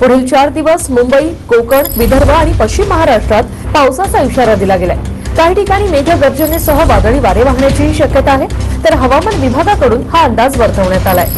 पुढील चार दिवस मुंबई कोकण विदर्भ आणि पश्चिम महाराष्ट्रात पावसाचा इशारा दिला गेलाय. काही ठिकाणी मेघगर्जनेसह वादळी वारे वाहण्याचीही शक्यता आहे तर हवामान विभागाकडून हा अंदाज वर्तवण्यात आलाय.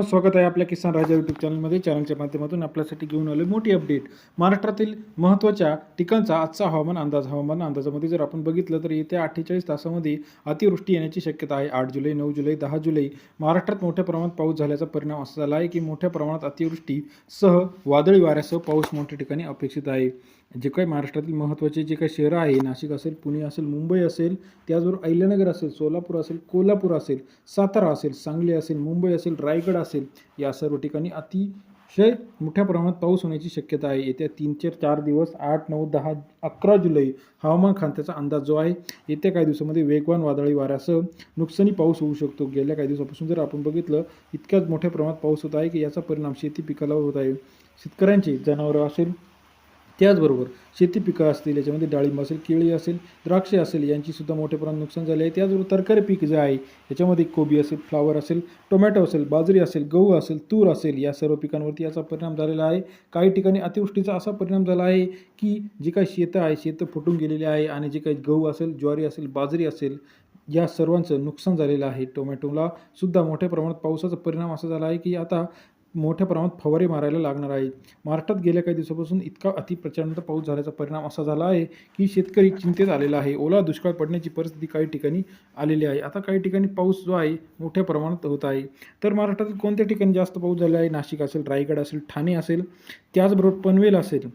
मित्रांनो स्वागत आहे आपल्या किसान राजा यूट्यूब चॅनलमध्ये चॅनलच्या माध्यमातून आपल्यासाठी घेऊन आलो मोठी अपडेट महाराष्ट्रातील महत्त्वाच्या ठिकाणचा आजचा हवामान अंदाज. हवामान अंदाजामध्ये जर आपण बघितलं तर येत्या अठ्ठेचाळीस तासामध्ये अतिवृष्टी येण्याची शक्यता आहे. आठ जुलै नऊ जुलै दहा जुलै महाराष्ट्रात मोठ्या प्रमाणात पाऊस झाल्याचा परिणाम असा झाला आहे की मोठ्या प्रमाणात अतिवृष्टी सह वादळी वाऱ्यासह पाऊस मोठ्या ठिकाणी अपेक्षित आहे. जे काही महाराष्ट्रातील महत्त्वाचे जे काही शहरं आहे नाशिक असेल पुणे असेल मुंबई असेल त्याचबरोबर अहिल्यानगर असेल सोलापूर असेल कोल्हापूर असेल सातारा असेल सांगली असेल मुंबई असेल रायगड असेल या सर्व ठिकाणी अतिशय मोठ्या प्रमाणात पाऊस होण्याची शक्यता आहे. येत्या तीन चार चार दिवस आठ नऊ दहा अकरा जुलै हवामान खात्याचा अंदाज जो आहे येत्या काही दिवसामध्ये वेगवान वादळी वाऱ्यासह नुकसानी पाऊस होऊ शकतो. गेल्या काही दिवसापासून जर आपण बघितलं इतक्याच मोठ्या प्रमाणात पाऊस होत आहे की याचा परिणाम शेती पिकाला होत आहे. शेतकऱ्यांची जनावरं असेल त्याचबरोबर शेती पिकं असतील याच्यामध्ये डाळिंब असेल केळी असेल द्राक्षे असेल यांचीसुद्धा मोठ्या प्रमाणात नुकसान झाले आहे. त्याचबरोबर तरकारी पीक जे आहे याच्यामध्ये कोबी असेल फ्लावर असेल टोमॅटो असेल बाजरी असेल गहू असेल तूर असेल या सर्व पिकांवरती याचा परिणाम झालेला आहे. काही ठिकाणी अतिवृष्टीचा असा परिणाम झाला आहे की जी काही शेतं आहे शेतं फुटून गेलेली आहे आणि जे काही गहू असेल ज्वारी असेल बाजरी असेल या सर्वांचं नुकसान झालेलं आहे. टोमॅटोला सुद्धा मोठ्या प्रमाणात पावसाचा परिणाम असा झाला आहे की आता मोठ्या प्रमाणात फवारे मारायला लागणार आहेत. महाराष्ट्रात गेल्या काही दिवसापासून इतका अतिप्रचंड पाऊस झाल्याचा परिणाम असा झाला आहे की शेतकरी चिंतेत आलेला आहे. ओला दुष्काळ पडण्याची परिस्थिती काही ठिकाणी आलेली आहे. आता काही ठिकाणी पाऊस जो आहे मोठ्या प्रमाणात होत आहे. तर महाराष्ट्रातील कोणत्या ठिकाणी जास्त पाऊस झाला आहे? नाशिक असेल रायगड असेल ठाणे असेल त्याचबरोबर पनवेल असेल.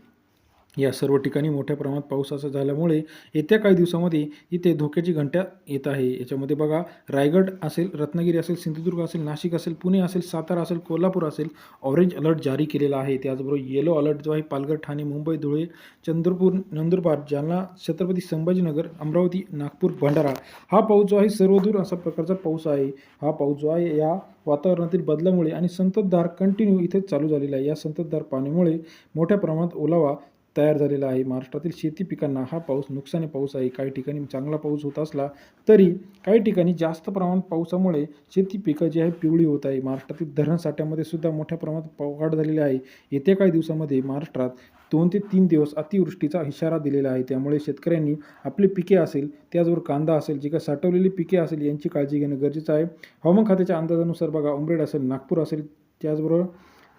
या सर्व ठिकाणी मोठ्या प्रमाणात पाऊस असा झाल्यामुळे येत्या काही दिवसामध्ये इथे धोक्याची घंटा येत आहे. याच्यामध्ये बघा रायगड असेल रत्नागिरी असेल सिंधुदुर्ग असेल नाशिक असेल पुणे असेल सातारा असेल कोल्हापूर असेल ऑरेंज अलर्ट जारी केलेला आहे. त्याचबरोबर येलो अलर्ट जो आहे पालघर ठाणे मुंबई धुळे चंद्रपूर नंदुरबार जालना छत्रपती संभाजीनगर अमरावती नागपूर भंडारा हा पाऊस जो आहे सर्वदूर असा प्रकारचा पाऊस आहे. हा पाऊस जो आहे या वातावरणातील बदलामुळे आणि संततधार कंटिन्यू इथे चालू झालेला आहे. या संततधार पाण्यामुळे मोठ्या प्रमाणात ओलावा तयार झालेला आहे. महाराष्ट्रातील शेती पिकांना हा पाऊस नुकसानी पाऊस आहे. काही ठिकाणी चांगला पाऊस होत असला तरी काही ठिकाणी जास्त प्रमाणात पावसामुळे शेती पिकं जी आहे पिवळी होत आहे. महाराष्ट्रातील धरण साठ्यामध्ये सुद्धा मोठ्या प्रमाणात वाढ झालेली आहे. येत्या काही दिवसामध्ये महाराष्ट्रात दोन ते तीन दिवस अतिवृष्टीचा इशारा दिलेला आहे. त्यामुळे शेतकऱ्यांनी आपली पिके असेल त्याचबरोबर कांदा असेल जी काही साठवलेली पिके असेल यांची काळजी घेणं गरजेचं आहे. हवामान खात्याच्या अंदाजानुसार बघा उमरेड असेल नागपूर असेल त्याचबरोबर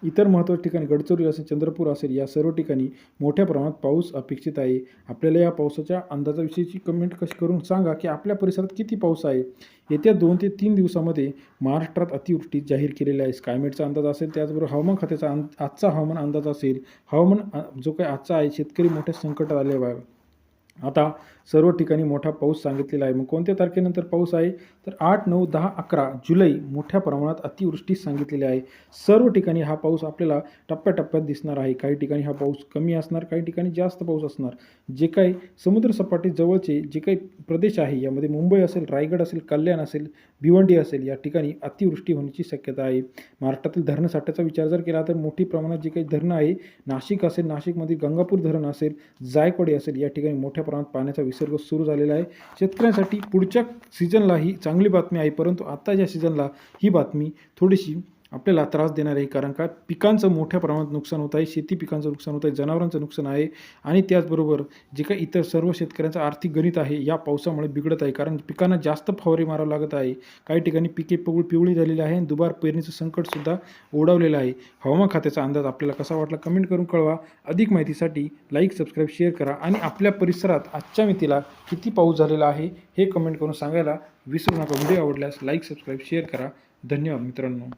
इतर महत्त्वाच्या ठिकाणी गडचिरोली असेल चंद्रपूर असेल या सर्व ठिकाणी मोठ्या प्रमाणात पाऊस अपेक्षित आहे. आपल्याला या पावसाच्या अंदाजाविषयीची कमेंट कशी करून सांगा की आपल्या परिसरात किती पाऊस आहे? येत्या दोन ते तीन दिवसामध्ये महाराष्ट्रात अतिवृष्टी जाहीर केलेली आहे. स्कायमेटचा अंदाज असेल त्याचबरोबर हवामान खात्याचा अंद आजचा हवामान अंदाज असेल हवामान जो काही आजचा आहे शेतकरी मोठ्या संकटात आले आहे. आता सर्व ठिकाणी मोठा पाऊस सांगितलेला आहे. मग कोणत्या तारखेनंतर पाऊस आहे? तर आठ नऊ दहा अकरा जुलै मोठ्या प्रमाणात अतिवृष्टी सांगितलेली आहे. सर्व ठिकाणी हा पाऊस आपल्याला टप्प्याटप्प्यात दिसणार आहे. काही ठिकाणी हा पाऊस कमी असणार काही ठिकाणी जास्त पाऊस असणार. जे काही समुद्रसपाटीजवळचे जे काही प्रदेश आहे यामध्ये मुंबई असेल रायगड असेल कल्याण असेल भिवंडी असेल या ठिकाणी अतिवृष्टी होण्याची शक्यता आहे. महाराष्ट्रातील धरणसाठ्याचा विचार जर केला तर मोठी प्रमाणात जे काही धरणं आहे नाशिक असेल नाशिकमधील गंगापूर धरण असेल जायकवाडी असेल या ठिकाणी मोठ्या प्रमाणात पाण्याचा विसर्ग सुरू झालेला आहे. शेतकऱ्यांसाठी पुढच्या सीझनला ही चांगली बातमी आहे परंतु आत्ताच्या सीझनला ही बातमी थोडीशी आपल्याला त्रास देणार आहे. कारण का? पिकांचं मोठ्या प्रमाणात नुकसान होत आहे. शेती पिकांचं नुकसान होत आहे. जनावरांचं नुकसान आहे. आणि त्याचबरोबर जे काही इतर सर्व शेतकऱ्यांचं आर्थिक गणित आहे या पावसामुळे बिघडत आहे. कारण पिकांना जास्त फवारे मारावं लागत आहे. काही ठिकाणी पिके पिवळ पिवळी झालेली आहे आणि दुबार पेरणीचं संकटसुद्धा ओढवलेलं आहे. हवामान खात्याचा अंदाज आपल्याला कसा वाटला कमेंट करून कळवा. अधिक माहितीसाठी लाईक सबस्क्राईब शेअर करा. आणि आपल्या परिसरात आजच्या मितीला किती पाऊस झालेला आहे हे कमेंट करून सांगायला विसरू नका. व्हिडिओ आवडल्यास लाईक सबस्क्राईब शेअर करा. धन्यवाद मित्रांनो.